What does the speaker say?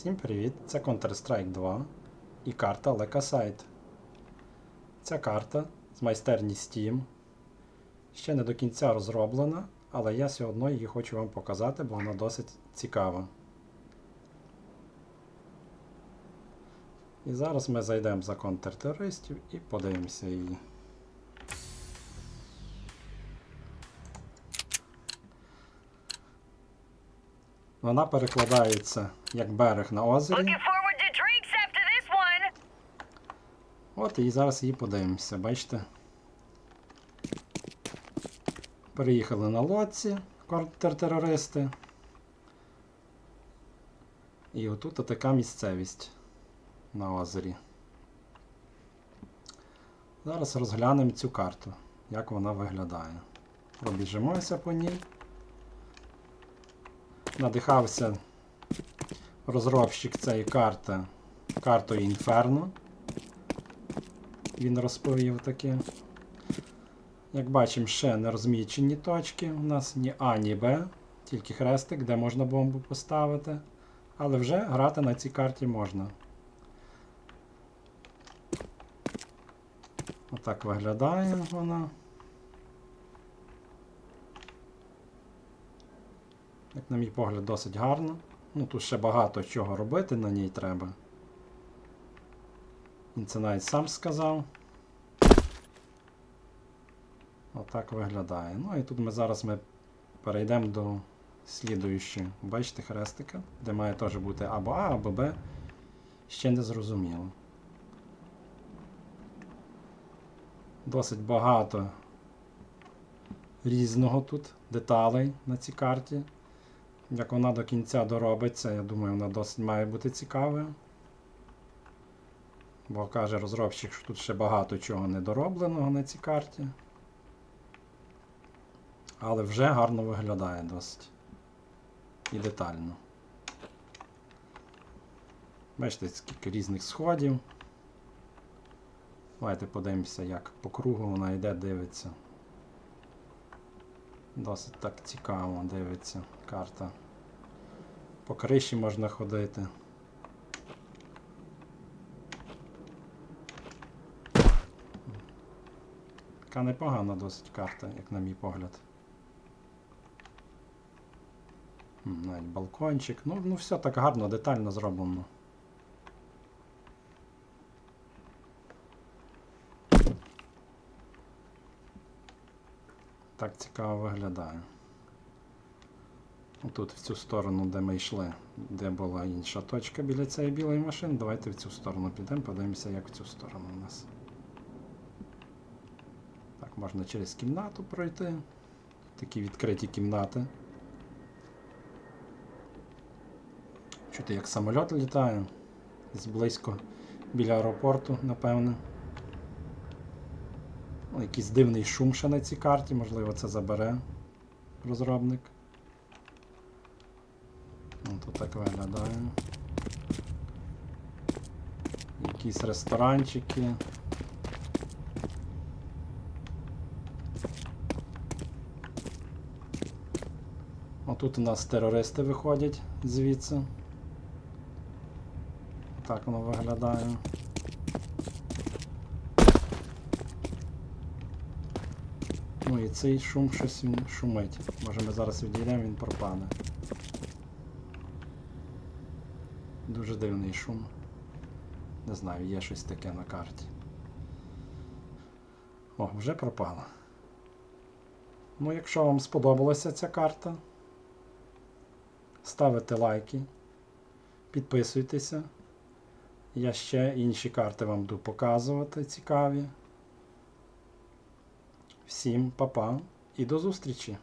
Всім привіт! Це Counter-Strike 2 і карта Лекасайт. Ця карта з майстерні Steam ще не до кінця розроблена, але я все одно її хочу вам показати, бо вона досить цікава. І зараз ми зайдемо за контртерористів і подивимося її. Вона перекладається як берег на озері. От і зараз її подивимося, бачите? Переїхали на лодці контртерористи. І отут така місцевість на озері. Зараз розглянемо цю карту, як вона виглядає. Пробіжимося по ній. Надихався розробщик цієї карти картою Inferno він розповів таке. Як бачимо, ще не розмічені точки. У нас ні А, ні Б, тільки хрестик, де можна бомбу поставити. Але вже грати на цій карті можна. Отак виглядає вона. Як на мій погляд, досить гарно. Ну, тут ще багато чого робити на ній треба. Він це навіть сам сказав. Отак виглядає. Ну і тут ми зараз ми перейдемо до слідуючого. Бачите хрестика, де має теж бути або А, або Б. Ще не зрозуміло. Досить багато різного тут деталей на цій карті. Як вона до кінця доробиться, я думаю, вона досить має бути цікавою. Бо каже розробщик, що тут ще багато чого недоробленого на цій карті. Але вже гарно виглядає досить. І детально. Бачите, скільки різних сходів. Давайте подивимося, як по кругу вона йде, дивиться. Досить так цікаво дивиться карта. По криші можна ходити. Така непогана досить карта, як на мій погляд. Навіть балкончик. Ну, ну все так гарно, детально зроблено. Так цікаво виглядає. Тут в цю сторону, де ми йшли, де була інша точка біля цієї білої машини. Давайте в цю сторону підемо, подивимося, як в цю сторону у нас. Так, можна через кімнату пройти. Такі відкриті кімнати. Чути, як самоліт літає. Десь близько біля аеропорту, напевне. Якийсь дивний шум ще на цій карті, можливо, це забере розробник. Ну, тут так виглядає. Якісь ресторанчики. Отут у нас терористи виходять звідси. Так воно виглядає. Ну і цей шум щось він шумить. Може ми зараз відійдемо, він пропане. Дуже дивний шум. Не знаю, є щось таке на карті. О, вже пропала. Ну, якщо вам сподобалася ця карта, ставите лайки, підписуйтеся. Я ще інші карти вам буду показувати цікаві. Всім па-па і до зустрічі!